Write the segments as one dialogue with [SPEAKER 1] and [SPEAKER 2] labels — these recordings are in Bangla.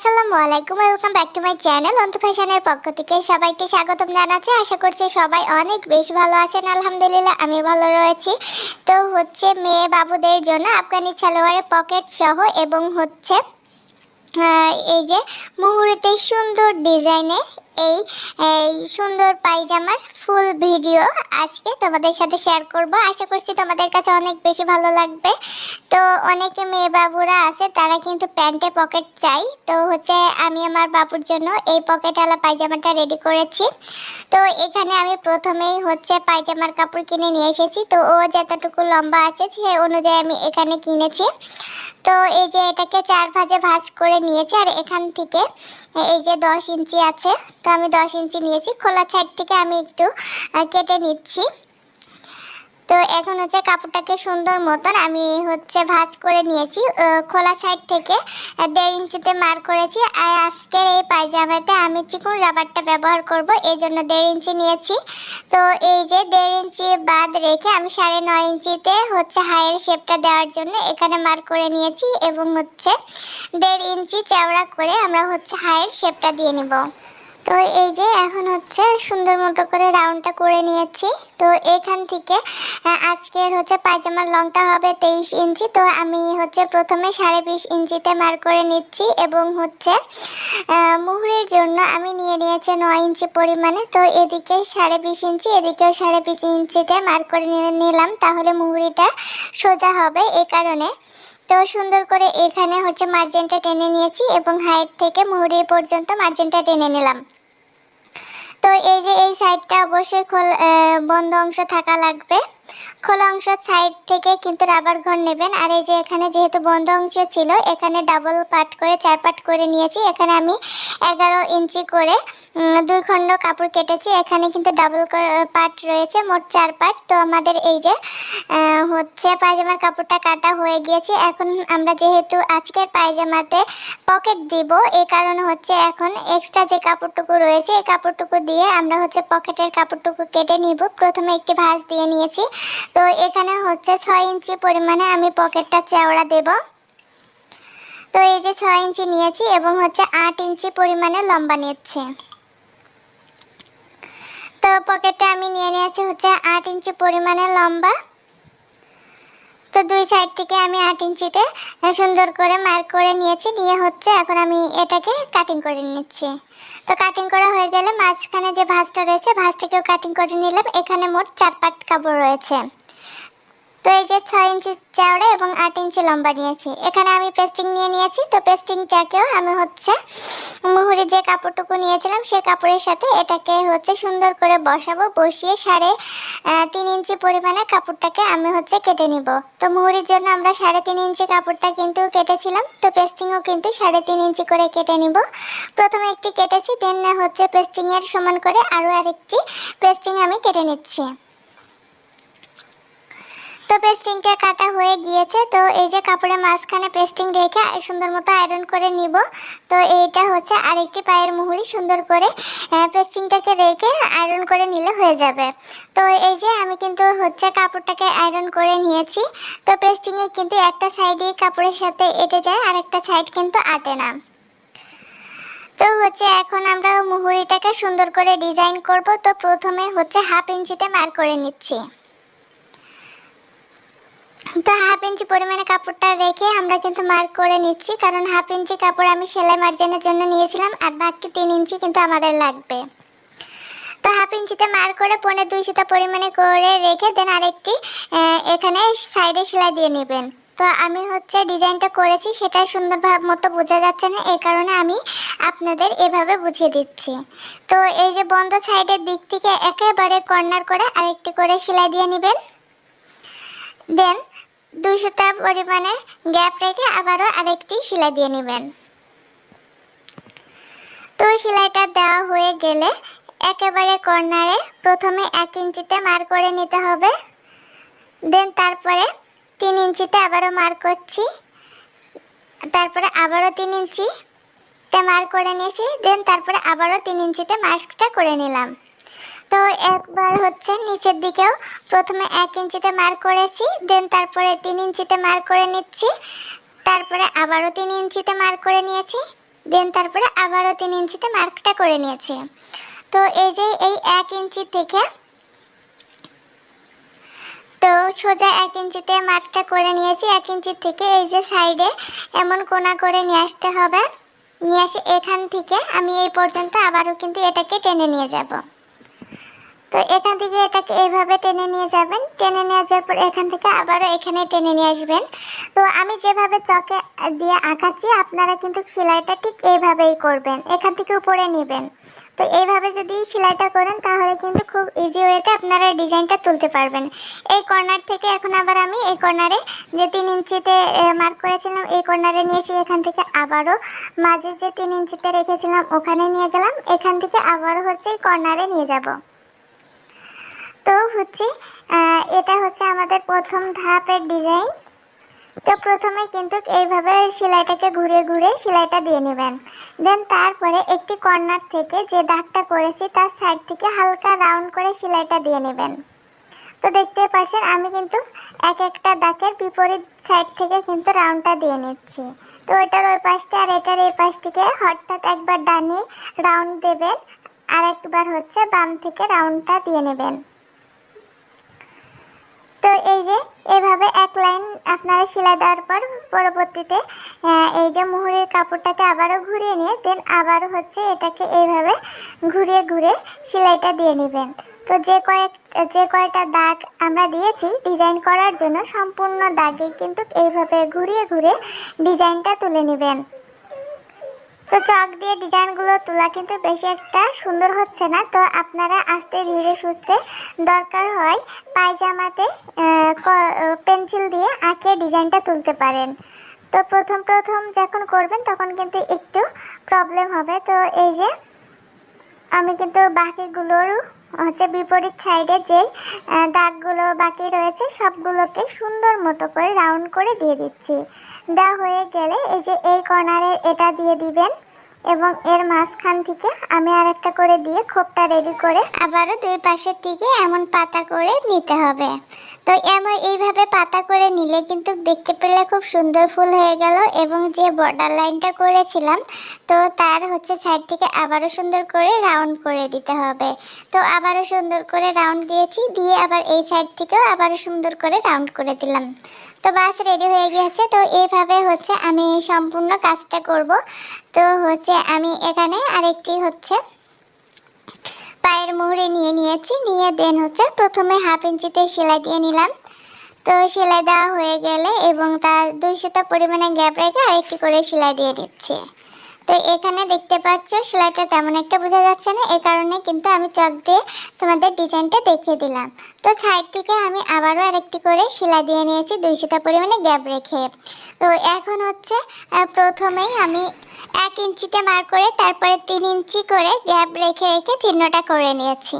[SPEAKER 1] আসসালামু আলাইকুম welcome back to my channel Antu ফ্যাশনের পক্ষ থেকে সবাইকে স্বাগতম জানাচ্ছি। আশা করছি সবাই অনেক বেশ ভালো আছেন, আলহামদুলিল্লাহ আমি ভালো রয়েছি। তো হচ্ছে মেয়ে বাবুদের জন্য আফগানি সালোয়ারের পকেট সহ এবং হচ্ছে এই যে মুহূর্তে সুন্দর ডিজাইনে এই এই সুন্দর পায়জামার ফুল ভিডিও আজকে তোমাদের সাথে শেয়ার করব। আশা করছি তোমাদের কাছে অনেক বেশি ভালো লাগবে। তো অনেকে মেয়ে বাবুরা আছে, তারা কিন্তু প্যান্টে পকেট চাই। তো হচ্ছে আমি আমার বাবুর জন্য এই পকেটওয়ালা পায়জামাটা রেডি করেছি। তো এখানে আমি প্রথমেই হচ্ছে পায়জামার কাপড় কিনে নিয়ে এসেছি। তো ও যতটুকু লম্বা আছে, সে অনুযায়ী আমি এখানে কিনেছি। তো এই যে এটাকে চার ভাজে ভাজ করে নিয়েছি, আর এখান থেকে এই যে দশ ইঞ্চি আছে, তো আমি দশ ইঞ্চি নিয়েছি। খোলা ছাইড থেকে আমি একটু কেটে নিচ্ছি। তো এখন হচ্ছে কাপড়টাকে সুন্দর মতন আমি হচ্ছে ভাজ করে নিয়েছি খোলা সাইড থেকে দেড় ইঞ্চিতে মার করেছি। আর আজকের এই পায়জামাতে আমি চিকন রাবারটা ব্যবহার করব এই জন্য দেড় ইঞ্চি নিয়েছি। তো এই যে দেড় ইঞ্চি বাদ রেখে আমি সাড়ে নয় ইঞ্চিতে হচ্ছে হাইয়ের শেপটা দেওয়ার জন্য এখানে মার করে নিয়েছি এবং হচ্ছে দেড় ইঞ্চি চওড়া করে আমরা হচ্ছে হাইয়ের শেপটা দিয়ে নিব। তো এই যে এখন হচ্ছে সুন্দর মতো করে রাউন্ডটা করে নিয়েছি। তো এখান থেকে আজকের হচ্ছে পায়জামার লংটা হবে তেইশ ইঞ্চি। তো আমি হচ্ছে প্রথমে সাড়ে বিশ ইঞ্চিতে মার করে নিচ্ছি এবং হচ্ছে মুহুরির জন্য আমি নিয়ে নিয়েছি নয় ইঞ্চি পরিমাণে। তো এদিকে সাড়ে বিশ ইঞ্চি, এদিকেও সাড়ে বিশ ইঞ্চিতে মার করে নিলাম। তাহলে মুহুরিটা সোজা হবে এ কারণে। তো সুন্দর করে এখানে হচ্ছে মার্জিনটা টেনে নিয়েছি এবং হাইট থেকে মুহুরি পর্যন্ত মার্জিনটা টেনে নিলাম। তো এই যে এই সাইডটা অবশ্যই খোল বন্ধ অংশ থাকা লাগবে। খোলা অংশ সাইড থেকে কিন্তু রাবার ঘর নেবেন। আর এই যে এখানে যেহেতু বন্ধ অংশ ছিল, এখানে ডাবল পাট করে, চার পাট করে নিয়েছি। এখানে আমি এগারো ইঞ্চি করে দুই খণ্ড কাপড় কেটেছি। এখানে কিন্তু ডাবল পার্ট রয়েছে, মোট চার পার্ট তো আমাদের এই যে হচ্ছে পায়জামার কাপড়টা কাটা হয়ে গিয়েছে। এখন আমরা যেহেতু আজকের পায়জামাতে পকেট দিব এই কারণে হচ্ছে এখন এক্সট্রা যে কাপড়টুকু রয়েছে এই কাপড়টুকু দিয়ে আমরা হচ্ছে পকেটের কাপড়টুকু কেটে নিব। প্রথমে একটি ভাঁজ দিয়ে নিয়েছি। তো এখানে হচ্ছে ছয় ইঞ্চি পরিমাণে আমি পকেটটা চেওড়া দেব। তো এই যে ছয় ইঞ্চি নিয়েছি এবং হচ্ছে আট ইঞ্চি পরিমাণে লম্বা নিচ্ছি। তো পকেটটা আমি নিয়ে নিয়েছি হচ্ছে আট ইঞ্চি পরিমাণে লম্বা। তো দুই সাইড থেকে আমি আট ইঞ্চিতে সুন্দর করে মার্ক করে নিয়েছি, নিয়ে হচ্ছে এখন আমি এটাকে কাটিং করে নিচ্ছি। তো কাটিং করা হয়ে গেলে মাঝখানে যে ভাঁজটা রয়েছে, ভাঁজটাকেও কাটিং করে নিলাম। এখানে মোট চার পাট কাপড় রয়েছে। তো এই যে ছয় ইঞ্চি চওড়া এবং আট ইঞ্চি লম্বা নিয়েছি। এখানে আমি পেস্টিং নিয়ে নিয়েছি, তো পেস্টিংটাকেও আমি হচ্ছে মুহুরি যে কাপড়টুকু নিয়েছিলাম সেই কাপড়ের সাথে এটাকে হচ্ছে সুন্দর করে বসাবো, বসিয়ে সাড়ে তিন ইঞ্চি পরিমাণে কাপড়টাকে আমি হচ্ছে কেটে নিব। তো মুহুরির জন্য আমরা সাড়ে তিন ইঞ্চি কাপড়টা কিন্তু কেটেছিলাম, তো পেস্টিংও কিন্তু সাড়ে তিন ইঞ্চি করে কেটে নিব। প্রথমে একটি কেটেছি দেন হচ্ছে পেস্টিংয়ের সমান করে আরও আরেকটি পেস্টিং আমি কেটে নিচ্ছি। তো পেস্টিংটা কাটা হয়ে গিয়েছে। তো এই যে কাপড়ের মাঝখানে পেস্টিং রেখে সুন্দর মতো আয়রন করে নিব। তো এইটা হচ্ছে আরেকটি পায়ের মুহুরি সুন্দর করে পেস্টিংটাকে রেখে আয়রন করে নিলে হয়ে যাবে। তো এই যে আমি কিন্তু হচ্ছে কাপড়টাকে আয়রন করে নিয়েছি। তো পেস্টিংয়ে কিন্তু একটা সাইডে কাপড়ের সাথে এটে যায় আর একটা সাইড কিন্তু আটে না। তো হচ্ছে এখন আমরা মুহুরিটাকে সুন্দর করে ডিজাইন করব। তো প্রথমে হচ্ছে হাফ ইঞ্চিতে মার করে নিচ্ছি। তো হাফ ইঞ্চি পরিমাণে কাপড়টা রেখে আমরা কিন্তু মার্ক করে নিচ্ছি। কারণ হাফ ইঞ্চি কাপড় আমি সেলাই মার্জিনের জন্য নিয়েছিলাম আর বাকি তিন ইঞ্চি কিন্তু আমাদের লাগবে। তো হাফ ইঞ্চিতে মার্ক করে পনেরো দুই সুতা পরিমাণে করে রেখে দেন আরেকটি এখানে সাইডে সেলাই দিয়ে নেবেন। তো আমি হচ্ছে ডিজাইনটা করেছি, সেটা সুন্দরভাবে মতো বোঝা যাচ্ছে না এই কারণে আমি আপনাদের এভাবে বুঝিয়ে দিচ্ছি। তো এই যে বন্ধ সাইডের দিক থেকে একেবারে কর্নার করে আরেকটি করে সেলাই দিয়ে নেবেন। দেন দুশোটা পরিমাণে গ্যাপ রেখে আবারও আরেকটি সেলাই দিয়ে নেবেন। তো সেলাইটা দেওয়া হয়ে গেলে একেবারে কর্নারে প্রথমে এক ইঞ্চিতে মার করে নিতে হবে। দেন তারপরে তিন ইঞ্চিতে আবারও মার করছি। তারপরে আবারও তিন ইঞ্চি তে মার করে নিয়েছি। দেন তারপরে আবারও তিন ইঞ্চিতে মার্কটা করে নিলাম। তো একবার হচ্ছে নিচের দিকেও প্রথমে এক ইঞ্চিতে মার করেছি দেন তারপরে তিন ইঞ্চিতে মার করে নিচ্ছি, তারপরে আবারও তিন ইঞ্চিতে মার করে নিয়েছি দেন তারপরে আবারও তিন ইঞ্চিতে মার্কটা করে নিয়েছি। তো এই যে এই এক ইঞ্চি থেকে তো সোজা এক ইঞ্চিতে মার্কটা করে নিয়েছি, এক ইঞ্চি থেকে এই যে সাইডে এমন কোনা করে নিয়ে আসতে হবে, নিয়ে আসে এখান থেকে আমি এই পর্যন্ত আবারও কিন্তু এটাকে টেনে নিয়ে যাব। তো এখান থেকে এটাকে এইভাবে টেনে নিয়ে যাবেন। টেনে নিয়ে যাওয়ার পর এখান থেকে আবারও এখানে টেনে নিয়ে আসবেন। তো আমি যেভাবে চকে দিয়ে আঁকাচ্ছি, আপনারা কিন্তু সেলাইটা ঠিক এইভাবেই করবেন। এখান থেকে উপরে নেবেন। তো এইভাবে যদি সেলাইটা করেন, তাহলে কিন্তু খুব ইজি ওয়েতে আপনারা ডিজাইনটা তুলতে পারবেন। এই কর্নার থেকে এখন আবার আমি এই কর্নারে যে তিন ইঞ্চিতে মার্ক করেছিলাম, এই কর্নারে নিয়েছি। এখান থেকে আবারও মাঝে যে তিন ইঞ্চিতে রেখেছিলাম, ওখানে নিয়ে গেলাম। এখান থেকে আবারও হচ্ছে এই কর্নারে নিয়ে যাব। তো হচ্ছে এটা হচ্ছে আমাদের প্রথম ধাপের ডিজাইন তো প্রথমে কিন্তু এইভাবে সেলাইটাকে ঘুরে ঘুরে সেলাইটা দিয়ে নেবেন। দেন তারপরে একটি কর্নার থেকে যে দাগটা করেছি তার সাইড থেকে হালকা রাউন্ড করে সেলাইটা দিয়ে নেবেন। তো দেখতে পাচ্ছেন, আমি কিন্তু এক একটা দাগের বিপরীত সাইড থেকে কিন্তু রাউন্ডটা দিয়ে নিচ্ছি। তো এটার ওই পাশটা আর এটার এই পাশ থেকে হঠাৎ একবার ডানে রাউন্ড দেবেন আর একবার হচ্ছে বাম থেকে রাউন্ডটা দিয়ে নেবেন। তো এই যে, এভাবে এক লাইন আপনারা সেলাই দেওয়ার পর পরবর্তীতে এই যে মুহুরির কাপড়টাকে আবারও ঘুরিয়ে নিয়ে দেন আবার হচ্ছে এটাকে এইভাবে ঘুরিয়ে ঘুরে সেলাইটা দিয়ে নেবেন। তো যে কয়েক, যে কয়টা দাগ আমরা দিয়েছি ডিজাইন করার জন্য সম্পূর্ণ দাগে কিন্তু এইভাবে ঘুরিয়ে ঘুরে ডিজাইনটা তুলে নেবেন। তো চক দিয়ে ডিজাইনগুলো তোলা কিন্তু বেশি একটা সুন্দর হচ্ছে না। তো আপনারা আস্তে ধীরে সুস্থে দরকার হয় পায়জামাতে পেন্সিল দিয়ে আঁকে ডিজাইনটা তুলতে পারেন। তো প্রথম প্রথম যখন করবেন তখন কিন্তু একটু প্রবলেম হবে। তো এই যে আমি কিন্তু বাকিগুলোর হচ্ছে বিপরীত সাইডে যে দাগগুলো বাকি রয়েছে সবগুলোকে সুন্দর মতো করে রাউন্ড করে দিয়ে দিচ্ছি। দেওয়া হয়ে গেলে এই যে এই কর্নারে এটা দিয়ে দিবেন এবং এর মাঝখান থেকে আমি আর একটা করে দিয়ে খোপটা রেডি করে আবারও দুই পাশের দিকে এমন পাতা করে নিতে হবে। তো এমন এইভাবে পাতা করে নিলে কিন্তু দেখতে পেলে খুব সুন্দর ফুল হয়ে গেল এবং যে বর্ডার লাইনটা করেছিলাম, তো তার হচ্ছে সাইড থেকে আবারও সুন্দর করে রাউন্ড করে দিতে হবে। তো আবারও সুন্দর করে রাউন্ড দিয়েছি, দিয়ে আবার এই সাইড থেকেও আবারও সুন্দর করে রাউন্ড করে দিলাম। তো বাস রেডি হয়ে গিয়েছে। তো এইভাবে হচ্ছে আমি সম্পূর্ণ কাজটা করব। তো হচ্ছে আমি এখানে আরেকটি হচ্ছে পায়ের মোহরে নিয়ে নিয়েছি। নিয়ে দেন হচ্ছে প্রথমে হাফ ইঞ্চিতে সেলাই দিয়ে নিলাম। তো সেলাই দেওয়া হয়ে গেলে এবং তার দুইশোটা পরিমাণে গ্যাপ রেখে আরেকটি করে সেলাই দিয়ে দিচ্ছি। তো এখানে দেখতে পাচ্ছ, সেলাইটা তেমন একটা বোঝা যাচ্ছে না এই কারণে কিন্তু আমি চক দিয়ে তোমাদের ডিজাইনটা দেখিয়ে দিলাম। তো সাইড থেকে আমি আবারও আরেকটি করে সেলাই দিয়ে নিয়েছি, দুইশোটা পরিমাণে গ্যাপ রেখে। তো এখন হচ্ছে প্রথমেই আমি এক ইঞ্চিতে মার করে, তারপরে তিন ইঞ্চি করে গ্যাপ রেখে রেখে চিহ্নটা করে নিয়েছি।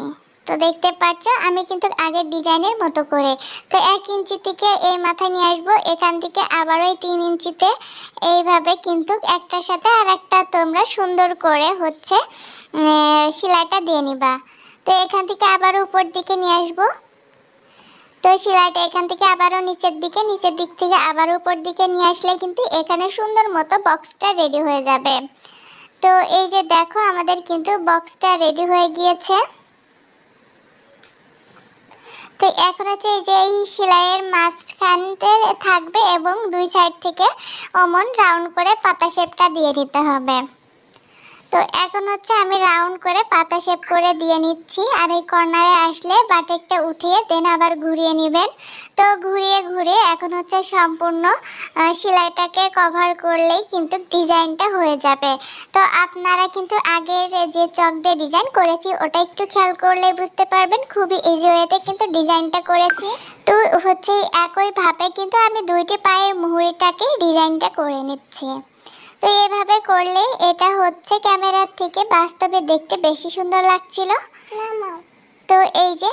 [SPEAKER 1] তো দেখতে পাচ্ছ, আমি কিন্তু আগের ডিজাইনের মতো করে। তো এক ইঞ্চি থেকে এই মাথা নিয়ে আসব, এখান থেকে আবারও এই তিন ইঞ্চিতে। এইভাবে কিন্তু একটার সাথে আর একটা তোমরা সুন্দর করে হচ্ছে সেলাইটা দিয়ে নিবা। তো এখান থেকে আবার উপর দিকে নিয়ে আসব। তো সেলাইটা এখান থেকে আবারও নিচের দিকে, নিচের দিক থেকে আবার উপর দিকে নিয়ে আসলে কিন্তু এখানে সুন্দর মতো বক্সটা রেডি হয়ে যাবে। তো এই যে দেখো, আমাদের কিন্তু বক্সটা রেডি হয়ে গিয়েছে। তো এখন হচ্ছে যে এই সেলাইয়ের মাঝখানতে থাকবে এবং দুই সাইড থেকে অমন রাউন্ড করে পাতা শেপটা দিয়ে দিতে হবে। তো এখন হচ্ছে আমি রাউন্ড করে পাতা শেপ করে দিয়ে নিচ্ছি। আর এই কর্নারে আসলে বাটেকটা উঠিয়ে দেন আবার ঘুরিয়ে নেবেন। তো ঘুরিয়ে ঘুরিয়ে এখন হচ্ছে সম্পূর্ণ সেলাইটাকে কভার করলেই কিন্তু ডিজাইনটা হয়ে যাবে। তো আপনারা কিন্তু আগের যে চক দিয়ে ডিজাইন করেছি, ওটা একটু খেয়াল করলে বুঝতে পারবেন। খুবই ইজি ওয়েতে কিন্তু ডিজাইনটা করেছি। তো হচ্ছে একইভাবে কিন্তু আমি দুইটি পায়ের মুহুরিটাকে ডিজাইনটা করে নিচ্ছি। তো এভাবে করলে এটা হচ্ছে ক্যামেরার থেকে বাস্তবে দেখতে বেশি সুন্দর লাগছিল। তো এই যে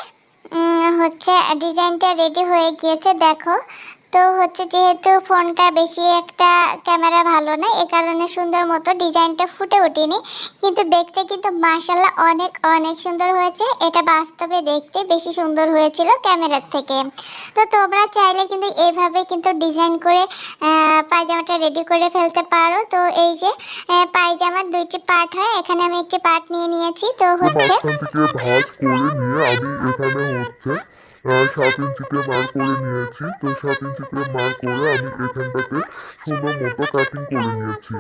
[SPEAKER 1] উম, হচ্ছে ডিজাইনটা রেডি হয়ে গিয়েছে দেখো। তো হচ্ছে যেহেতু ফোনটা বেশি একটা ক্যামেরা ভালো না এ কারণে সুন্দর মতো ডিজাইনটা ফুটে ওঠেনি। কিন্তু দেখতে কিন্তু মার্শাল্লাহ অনেক অনেক সুন্দর হয়েছে। এটা বাস্তবে দেখতে বেশি সুন্দর হয়েছিল ক্যামেরার থেকে। তো তোমরা চাইলে কিন্তু এইভাবে কিন্তু ডিজাইন করে পায়জামাটা রেডি করে ফেলতে পারো। তো এই যে পায়জামার দুইটি পার্ট হয় এখানে আমি একটি পার্ট নিয়ে নিয়েছি। তো হচ্ছে
[SPEAKER 2] থেকে ভাঁজ করে নিয়ে আমি এখানে হচ্ছে আহ, সাত ইঞ্চিতে মার করে নিয়েছি। তো সাত ইঞ্চিতে মার করে আমি এখানটাতে সুন্দর মতো কাটিং করে নিয়েছি।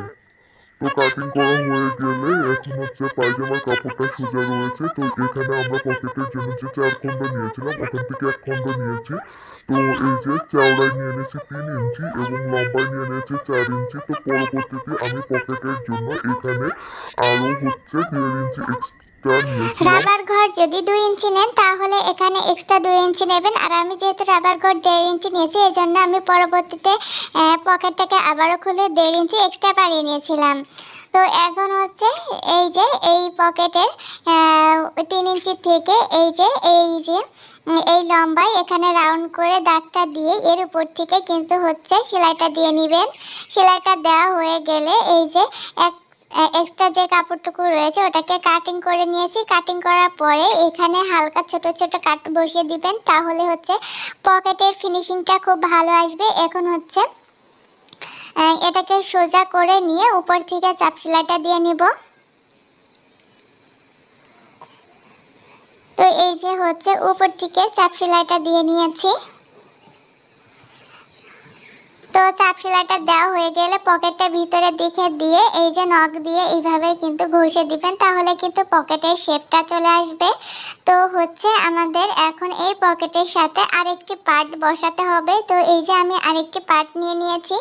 [SPEAKER 2] তো কাটিং করা হয়ে গেলে এখন হচ্ছে পায়জামার কাপড়টা সোজা রয়েছে। তো এখানে আমরা পকেটের জন্য যে চার খন্ড নিয়েছিলাম, ওখান থেকে এক খন্ড নিয়েছি। তো এই যে চওড়ায় নিয়ে নিয়েছি তিন ইঞ্চি এবং লম্বায় নিয়ে নিয়েছি চার ইঞ্চি। তো পরবর্তীতে আমি পকেটের জন্য এখানে আরও হচ্ছে দেড়
[SPEAKER 1] রাবার ঘর দেড় ইঞ্চি নিয়েছি এই জন্য আমি পরবর্তীতে পকেটটাকে আবারও খুলে দেড় ইঞ্চি এক্সট্রা বাড়িয়ে নিয়েছিলাম। তো এখন হচ্ছে এই যে, এই পকেটের তিন ইঞ্চি থেকে এই যে এই যে, এই লম্বায় এখানে রাউন্ড করে দাগটা দিয়ে এর উপর থেকে কিন্তু হচ্ছে সেলাইটা দিয়ে নেবেন। সেলাইটা দেওয়া হয়ে গেলে এই যে এক এক্সট্রা যে কাপড়টুকু রয়েছে ওটাকে কাটিং করে নিয়েছি। কাটিং করার পরে এখানে হালকা ছোট ছোট কাট বসিয়ে দিবেন। তাহলে হচ্ছে পকেটের ফিনিশিংটা খুব ভালো আসবে। এখন হচ্ছে এটাকে সোজা করে নিয়ে উপর থেকে চাপ সেলাইটা দিয়ে নিব। তো এই যে হচ্ছে উপর থেকে চাপ সেলাইটা দিয়ে নিয়েছি। তো চাপ সেলাইটা দেওয়া হয়ে গেলে পকেটটা ভিতরে দিকে দিয়ে এই যে নখ দিয়ে এইভাবে কিন্তু ঘষে দিবেন, তাহলে কিন্তু পকেটের শেপটা চলে আসবে। তো হচ্ছে আমাদের এখন এই পকেটের সাথে আরেকটি পার্ট বসাতে হবে। তো এই যে আমি আরেকটি পার্ট নিয়ে নিয়েছি,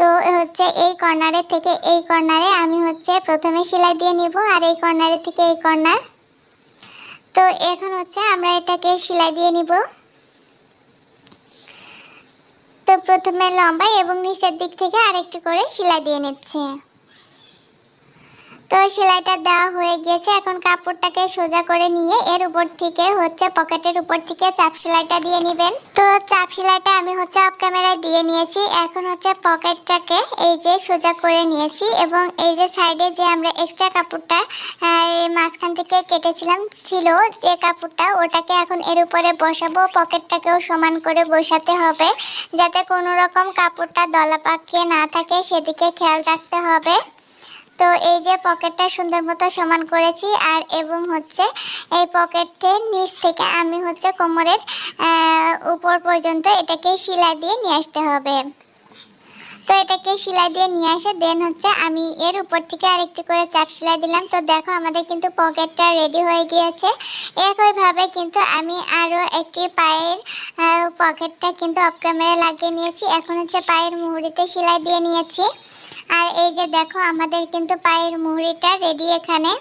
[SPEAKER 1] তো হচ্ছে এই কর্নারে থেকে এই কর্নারে আমি হচ্ছে প্রথমে সেলাই দিয়ে নিব আর এই কর্নারে থেকে এই কর্নার। তো এখন হচ্ছে আমরা এটাকে সেলাই দিয়ে নিব। তো প্রথমে লম্বা এবং নিচের দিক থেকে আরেকটু করে সেলাই দিয়ে নিচ্ছে। তো সেলাইটা দেওয়া হয়ে গিয়েছে এখন কাপড়টাকে সোজা করে নিয়ে এর উপর থেকে হচ্ছে পকেটের উপর থেকে চাপ সেলাইটা দিয়ে নেবেন। তো চাপ সেলাইটা আমি হচ্ছে অফ ক্যামেরায় দিয়ে নিয়েছি। এখন হচ্ছে পকেটটাকে এই যে সোজা করে নিয়েছি এবং এই যে সাইডে যে আমরা এক্সট্রা কাপড়টা মাঝখান থেকে কেটেছিলাম ছিল, যে কাপড়টা ওটাকে এখন এর উপরে বসাবো, পকেটটাকেও সমান করে বসাতে হবে। যাতে কোনো রকম কাপড়টা দলা পাকিয়ে না থাকে, সেদিকে খেয়াল রাখতে হবে। তো এই যে পকেটটা সুন্দর মতো সমান করেছি আর এবং হচ্ছে এই পকেটের নিচ থেকে আমি হচ্ছে কোমরের উপর পর্যন্ত এটাকে সেলাই দিয়ে নিয়ে আসতে হবে। তো এটাকে সেলাই দিয়ে নিয়ে আসে দেন হচ্ছে আমি এর উপর থেকে আরেকটি করে চাপ সেলাই দিলাম। তো দেখো আমাদের কিন্তু পকেটটা রেডি হয়ে গিয়েছে। একইভাবে কিন্তু আমি আরও একটি পায়ের পকেটটা কিন্তু অফ ক্যামেরা লাগিয়ে নিয়েছি। এখন হচ্ছে পায়ের মুহুরিতে সেলাই দিয়ে নিয়েছি। আর এই যে দেখো, আমাদের কিন্তু পায়ের মুহুরিটা রেডি এখানে।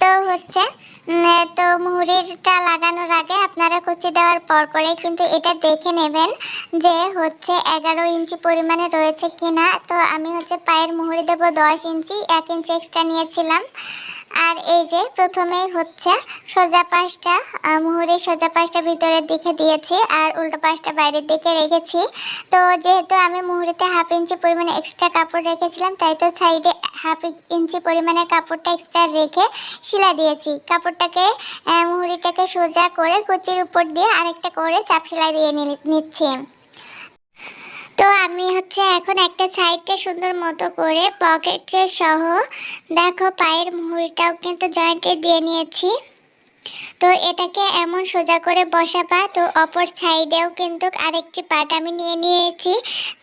[SPEAKER 1] তো হচ্ছে তো মুহুরিটা লাগানোর আগে আপনারা কুচি দেওয়ার পর পরে কিন্তু এটা দেখে নেবেন যে হচ্ছে এগারো ইঞ্চি পরিমাণে রয়েছে কিনা। তো আমি হচ্ছে পায়ের মুহুরি দেবো দশ ইঞ্চি, এক ইঞ্চি এক্সট্রা নিয়েছিলাম। আর এই যে প্রথমেই হচ্ছে সোজা পাশটা আহ, মুহুরির সোজা পাশটা ভিতরের দিকে দিয়েছি আর উল্টো পাশটা বাইরের দিকে রেখেছি। তো যেহেতু আমি মুহুরিতে হাফ ইঞ্চি পরিমাণে এক্সট্রা কাপড় রেখেছিলাম তাই তো সাইডে হাফ ইঞ্চি পরিমাণে কাপড়টা এক্সট্রা রেখে সেলাই দিয়েছি। কাপড়টাকে মুহুরিটাকে সোজা করে কুচির উপর দিয়ে আরেকটা করে চাপ সেলাই দিয়ে নিচ্ছি। তো আমি হচ্ছে এখন একটা সাইডটা সুন্দর মতো করে পকেটের সহ দেখো পায়ের মুহুরিটাও কিন্তু জয়েন্টে দিয়ে নিয়েছি। তো এটাকে এমন সোজা করে বসাবা, তো অপর সাইডেও কিন্তু আরেকটি পার্ট আমি নিয়ে নিয়েছি।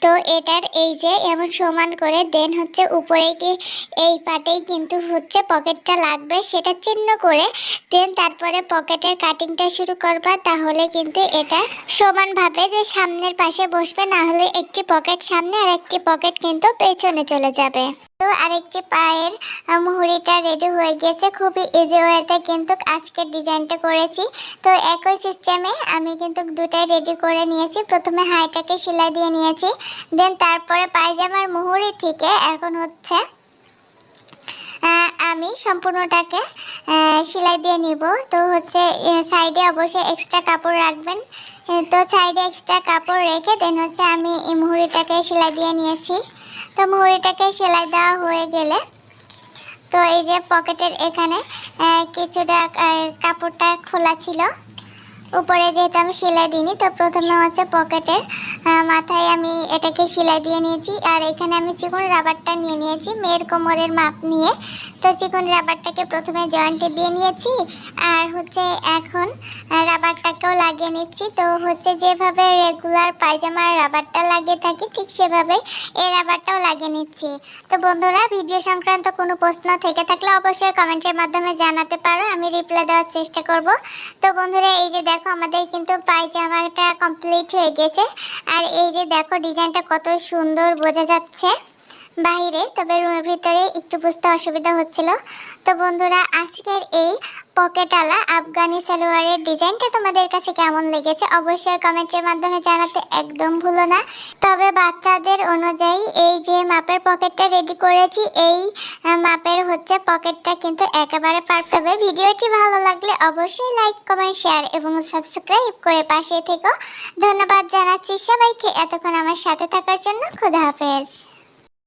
[SPEAKER 1] তো এটার এই যে এমন সমান করে দেন হচ্ছে উপরে এই পার্টেই কিন্তু হচ্ছে পকেটটা লাগবে সেটা চিহ্ন করে দেন তারপরে পকেটের কাটিংটা শুরু করবা, তাহলে কিন্তু এটা সমানভাবে যে সামনের পাশে বসবে, না হলে একটি পকেট সামনে আর একটি পকেট কিন্তু পেছনে চলে যাবে। তো আরেকটি পায়ের মুহুরিটা রেডি হয়ে গেছে, খুবই ইজি ওয়েতে কিন্তু আজকের ডিজাইনটা করেছি। তো একই সিস্টেমে আমি কিন্তু দুটাই রেডি করে নিয়েছি। প্রথমে হাইটাকে সেলাই দিয়ে নিয়েছি। দেন তারপরে পায়জামার মুহুরি থেকে এখন হচ্ছে আমি সম্পূর্ণটাকে সেলাই দিয়ে নিব। তো হচ্ছে সাইডে অবশ্যই এক্সট্রা কাপড় রাখবেন। তো সাইডে এক্সট্রা কাপড় রেখে দেন হচ্ছে আমি এই মুহুরিটাকে সেলাই দিয়ে নিয়েছি। তো মুহুরিটাকে সেলাই দেওয়া হয়ে গেলে তো এই যে পকেটের এখানে কিছুটা কাপড়টা খোলা ছিল। উপরে যেহেতু আমি সেলাই দিইনি, তো প্রথমে হচ্ছে পকেটের মাথায় আমি এটাকে সেলাই দিয়ে নিয়েছি। আর এখানে আমি চিকন রাবারটা নিয়ে নিয়েছি, মেয়ের কোমরের মাপ নিয়ে। তো চিকন রাবারটাকে প্রথমে জয়েন্টে দিয়ে নিয়েছি, আর হচ্ছে এখন রাবারটাকেও লাগিয়ে নিচ্ছি। তো হচ্ছে যেভাবে রেগুলার পায়জামার রাবারটা লাগিয়ে থাকি, ঠিক সেভাবে এই রাবারটাও লাগিয়ে নিচ্ছি। তো বন্ধুরা, ভিডিও সংক্রান্ত কোনো প্রশ্ন থেকে থাকলে অবশ্যই কমেন্টের মাধ্যমে জানাতে পারো, আমি রিপ্লাই দেওয়ার চেষ্টা করব। তো বন্ধুরা, এই যে দেখো আমাদের কিন্তু পায়জামাটা কমপ্লিট হয়ে গেছে। আর এই যে দেখো, ডিজাইনটা কত সুন্দর বোঝা যাচ্ছে বাইরে। তবে রুমের ভিতরে একটু বুঝতে অসুবিধা হচ্ছিল। তো বন্ধুরা, আজকের এই পকেটওয়ালা আফগানি সালোয়ারের ডিজাইনটা তোমাদের কাছে কেমন লেগেছে অবশ্যই কমেন্টের মাধ্যমে জানাতে একদম ভুলো না। তবে বাচ্চাদের অনুযায়ী এই যে মাপের পকেটটা রেডি করেছি, এই মাপের হচ্ছে পকেটটা কিন্তু একেবারে পারফেক্ট হবে ভিডিওটি ভালো লাগলে অবশ্যই লাইক কমেন্ট শেয়ার এবং সাবস্ক্রাইব করে পাশে থেকো। ধন্যবাদ জানাচ্ছি সবাইকে। এতক্ষণ আমার সাথে থাকার জন্য খুদা হাফেজ।